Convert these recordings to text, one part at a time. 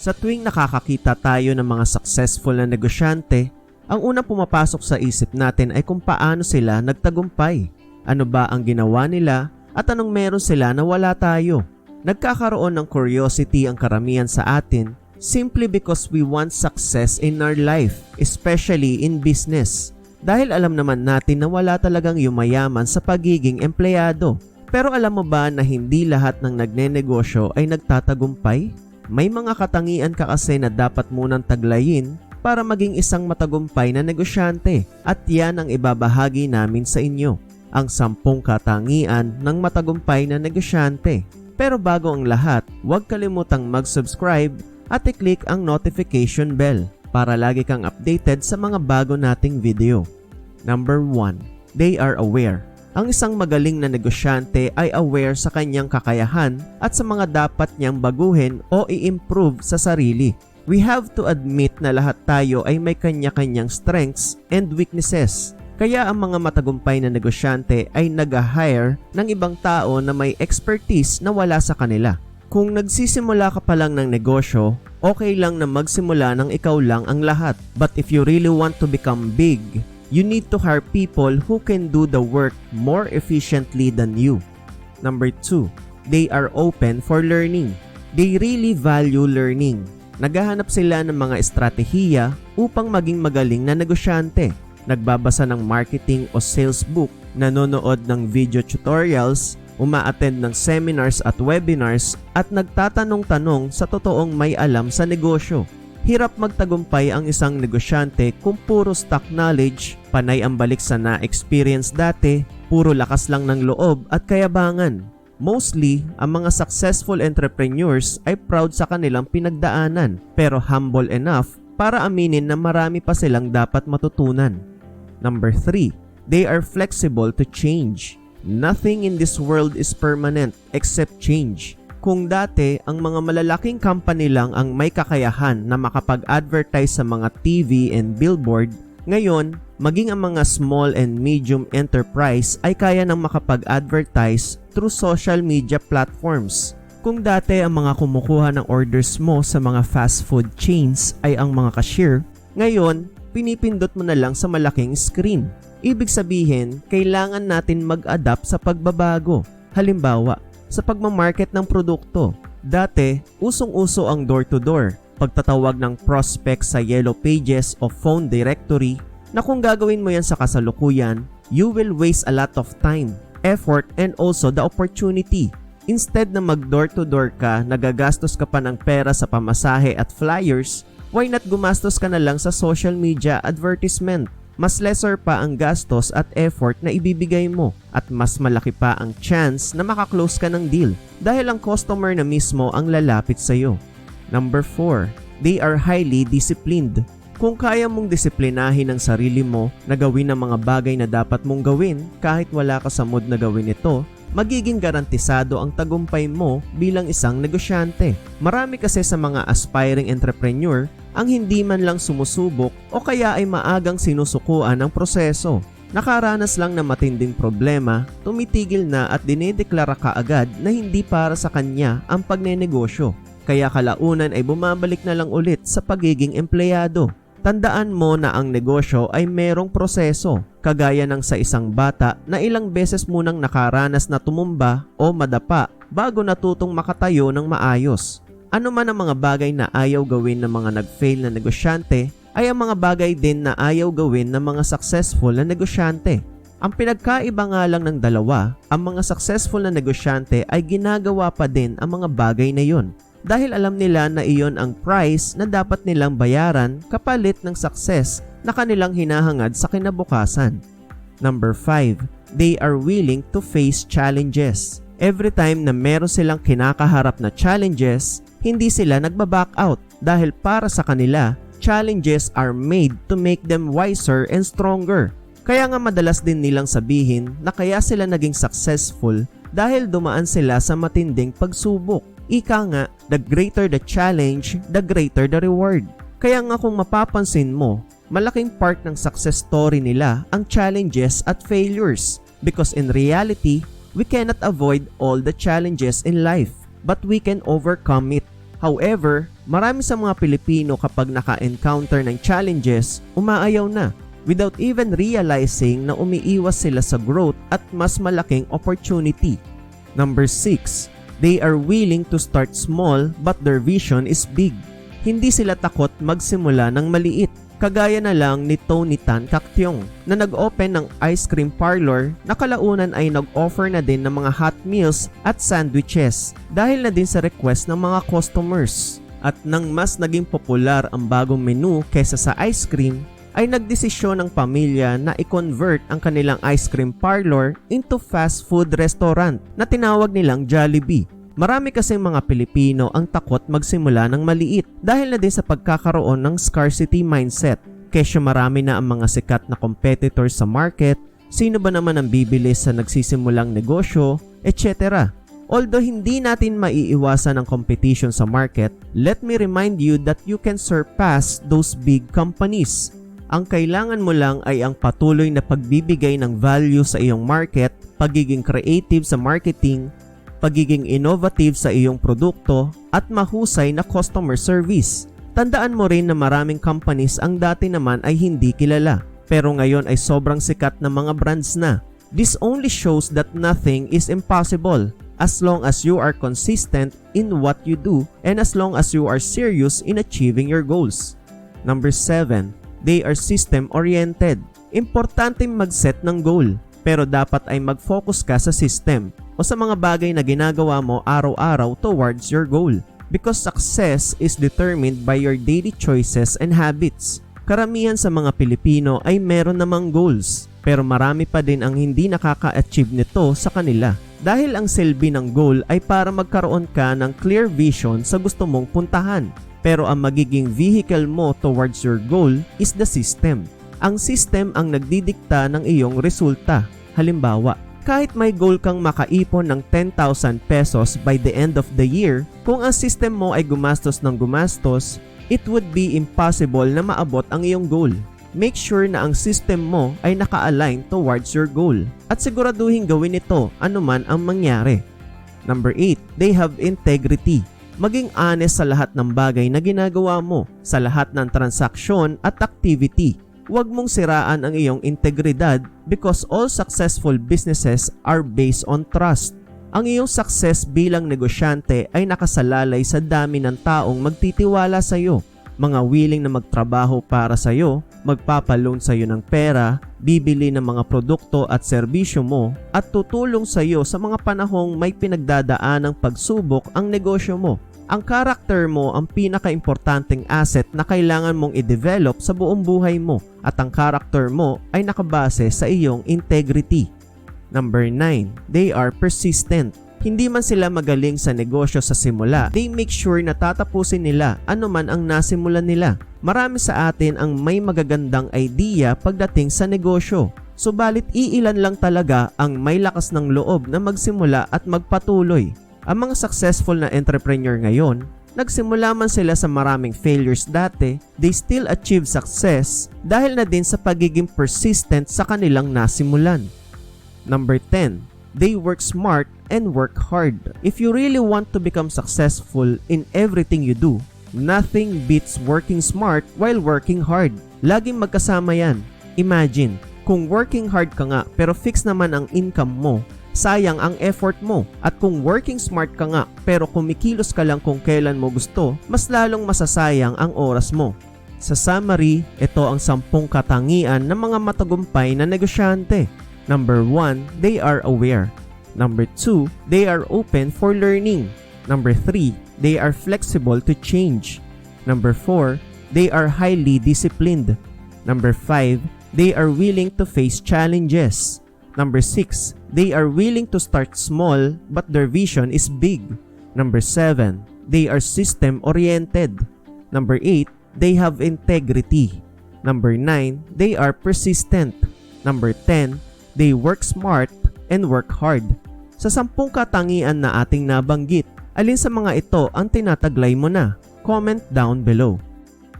Sa tuwing nakakakita tayo ng mga successful na negosyante, ang unang pumapasok sa isip natin ay kung paano sila nagtagumpay. Ano ba ang ginawa nila at anong meron sila na wala tayo. Nagkakaroon ng curiosity ang karamihan sa atin simply because we want success in our life, especially in business. Dahil alam naman natin na wala talagang yumayaman sa pagiging empleyado. Pero alam mo ba na hindi lahat ng nagnenegosyo ay nagtatagumpay? May mga katangian ka kasi na dapat munang taglayin para maging isang matagumpay na negosyante at yan ang ibabahagi namin sa inyo. Ang sampung katangian ng matagumpay na negosyante. Pero bago ang lahat, huwag kalimutang mag-subscribe at i-click ang notification bell para lagi kang updated sa mga bago nating video. Number 1. They are aware. Ang isang magaling na negosyante ay aware sa kanyang kakayahan at sa mga dapat niyang baguhin o i-improve sa sarili. We have to admit na lahat tayo ay may kanya-kanyang strengths and weaknesses. Kaya ang mga matagumpay na negosyante ay nag-hire ng ibang tao na may expertise na wala sa kanila. Kung nagsisimula ka pa lang ng negosyo, okay lang na magsimula ng ikaw lang ang lahat. But if you really want to become big, you need to hire people who can do the work more efficiently than you. Number 2, they are open for learning. They really value learning. Naghahanap sila ng mga estratehiya upang maging magaling na negosyante. Nagbabasa ng marketing o sales book, nanonood ng video tutorials, umaattend ng seminars at webinars at nagtatanong-tanong sa totoong may alam sa negosyo. Hirap magtagumpay ang isang negosyante kung puro stock knowledge, panay ang balik sa na-experience dati, puro lakas lang ng loob at kayabangan. Mostly, ang mga successful entrepreneurs ay proud sa kanilang pinagdaanan pero humble enough para aminin na marami pa silang dapat matutunan. Number 3. They are flexible to change. Nothing in this world is permanent except change. Kung dati ang mga malalaking company lang ang may kakayahan na makapag-advertise sa mga TV and billboard, ngayon, maging ang mga small and medium enterprise ay kaya nang makapag-advertise through social media platforms. Kung dati ang mga kumukuha ng orders mo sa mga fast food chains ay ang mga cashier, ngayon, pinipindot mo na lang sa malaking screen. Ibig sabihin, kailangan natin mag-adapt sa pagbabago. Halimbawa, sa pagmamarket ng produkto. Dati, usong-uso ang door-to-door, pagtatawag ng prospect sa yellow pages o phone directory na kung gagawin mo yan sa kasalukuyan, you will waste a lot of time, effort, and also the opportunity. Instead na mag door-to-door ka, nagagastos ka pa ng pera sa pamasahe at flyers, why not gumastos ka na lang sa social media advertisement? Mas lesser pa ang gastos at effort na ibibigay mo at mas malaki pa ang chance na makaklose ka ng deal dahil ang customer na mismo ang lalapit sa iyo. Number 4. They are highly disciplined. Kung kaya mong disiplinahin ang sarili mo na gawin ang mga bagay na dapat mong gawin kahit wala ka sa mood na gawin ito, magiging garantisado ang tagumpay mo bilang isang negosyante. Marami kasi sa mga aspiring entrepreneur ang hindi man lang sumusubok o kaya ay maagang sinusukuan ang proseso. Nakaranas lang ng matinding problema, tumitigil na at dinedeklara kaagad na hindi para sa kanya ang pagnenegosyo. Kaya kalaunan ay bumabalik na lang ulit sa pagiging empleyado. Tandaan mo na ang negosyo ay merong proseso, kagaya ng sa isang bata na ilang beses munang nakaranas na tumumba o madapa bago natutong makatayo ng maayos. Ano man ang mga bagay na ayaw gawin ng mga nag-fail na negosyante ay ang mga bagay din na ayaw gawin ng mga successful na negosyante. Ang pinagkaiba nga lang ng dalawa, ang mga successful na negosyante ay ginagawa pa din ang mga bagay na yon dahil alam nila na iyon ang price na dapat nilang bayaran kapalit ng success na kanilang hinahangad sa kinabukasan. Number 5. They are willing to face challenges. Every time na meron silang kinakaharap na challenges, hindi sila nagbaback out dahil para sa kanila, challenges are made to make them wiser and stronger. Kaya nga madalas din nilang sabihin na kaya sila naging successful dahil dumaan sila sa matinding pagsubok. Ika nga, the greater the challenge, the greater the reward. Kaya nga kung mapapansin mo, malaking part ng success story nila ang challenges at failures because in reality, we cannot avoid all the challenges in life but we can overcome it. However, marami sa mga Pilipino kapag naka-encounter ng challenges, umaayaw na without even realizing na umiiwas sila sa growth at mas malaking opportunity. Number 6. They are willing to start small but their vision is big. Hindi sila takot magsimula ng maliit. Kagaya na lang ni Tony Tan Cactiong na nag-open ng ice cream parlor na kalaunan ay nag-offer na din ng mga hot meals at sandwiches dahil na din sa request ng mga customers. At nang mas naging popular ang bagong menu kesa sa ice cream, ay nagdesisyon ng pamilya na i-convert ang kanilang ice cream parlor into fast food restaurant na tinawag nilang Jollibee. Marami kasing mga Pilipino ang takot magsimula ng maliit dahil na din sa pagkakaroon ng scarcity mindset. Kesyo marami na ang mga sikat na competitors sa market, sino ba naman ang bibili sa nagsisimulang negosyo, etc. Although hindi natin maiiwasan ang competition sa market, let me remind you that you can surpass those big companies. Ang kailangan mo lang ay ang patuloy na pagbibigay ng value sa iyong market, pagiging creative sa marketing, pagiging innovative sa iyong produkto, at mahusay na customer service. Tandaan mo rin na maraming companies ang dati naman ay hindi kilala, pero ngayon ay sobrang sikat na mga brands na. This only shows that nothing is impossible as long as you are consistent in what you do and as long as you are serious in achieving your goals. Number 7. They are system-oriented. Importante mag-set ng goal, pero dapat ay mag-focus ka sa system o sa mga bagay na ginagawa mo araw-araw towards your goal. Because success is determined by your daily choices and habits. Karamihan sa mga Pilipino ay meron namang goals, pero marami pa din ang hindi nakaka-achieve nito sa kanila. Dahil ang silbi ng goal ay para magkaroon ka ng clear vision sa gusto mong puntahan. Pero ang magiging vehicle mo towards your goal is the system. Ang system ang nagdidikta ng iyong resulta. Halimbawa, kahit may goal kang makaipon ng 10,000 pesos by the end of the year, kung ang system mo ay gumastos ng gumastos, it would be impossible na maabot ang iyong goal. Make sure na ang system mo ay naka-align towards your goal at siguraduhin gawin ito anuman ang mangyari. Number 8, they have integrity. Maging honest sa lahat ng bagay na ginagawa mo, sa lahat ng transaksyon at activity. Huwag mong siraan ang iyong integridad because all successful businesses are based on trust. Ang iyong success bilang negosyante ay nakasalalay sa dami ng taong magtitiwala sa iyo. Mga willing na magtrabaho para sa iyo, magpapaloan sa iyo ng pera, bibili ng mga produkto at serbisyo mo, at tutulong sa iyo sa mga panahong may pinagdadaan ng pagsubok ang negosyo mo. Ang karakter mo ang pinaka-importanting asset na kailangan mong i-develop sa buong buhay mo at ang karakter mo ay nakabase sa iyong integrity. Number 9, they are persistent. Hindi man sila magaling sa negosyo sa simula, they make sure na tatapusin nila anuman ang nasimulan nila. Marami sa atin ang may magagandang idea pagdating sa negosyo. Subalit iilan lang talaga ang may lakas ng loob na magsimula at magpatuloy. Ang mga successful na entrepreneur ngayon, nagsimula man sila sa maraming failures dati, they still achieve success dahil na din sa pagiging persistent sa kanilang nasimulan. Number 10, they work smart and work hard. If you really want to become successful in everything you do, nothing beats working smart while working hard. Laging magkasama yan. Imagine, kung working hard ka nga pero fix naman ang income mo, sayang ang effort mo. At kung working smart ka nga pero kumikilos ka lang kung kailan mo gusto, mas lalong masasayang ang oras mo. Sa summary, ito ang sampung katangian ng mga matagumpay na negosyante. Number 1, they are aware. Number 2, they are open for learning. Number 3, they are flexible to change. Number 4, they are highly disciplined. Number 5, they are willing to face challenges. Number 6, they are willing to start small but their vision is big. Number 7, they are system oriented. Number 8, they have integrity. Number 9, they are persistent. Number 10, they work smart and work hard. Sa sampung katangian na ating nabanggit, alin sa mga ito ang tinataglay mo na? Comment down below.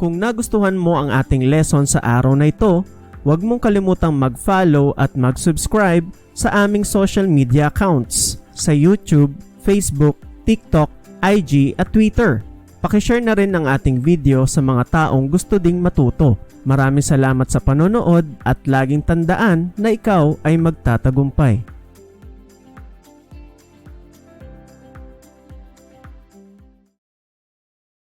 Kung nagustuhan mo ang ating lesson sa araw na ito, huwag mong kalimutang mag-follow at mag-subscribe sa aming social media accounts sa YouTube, Facebook, TikTok, IG at Twitter. Pakishare na rin ang ating video sa mga taong gusto ding matuto. Maraming salamat sa panonood at laging tandaan na ikaw ay magtatagumpay.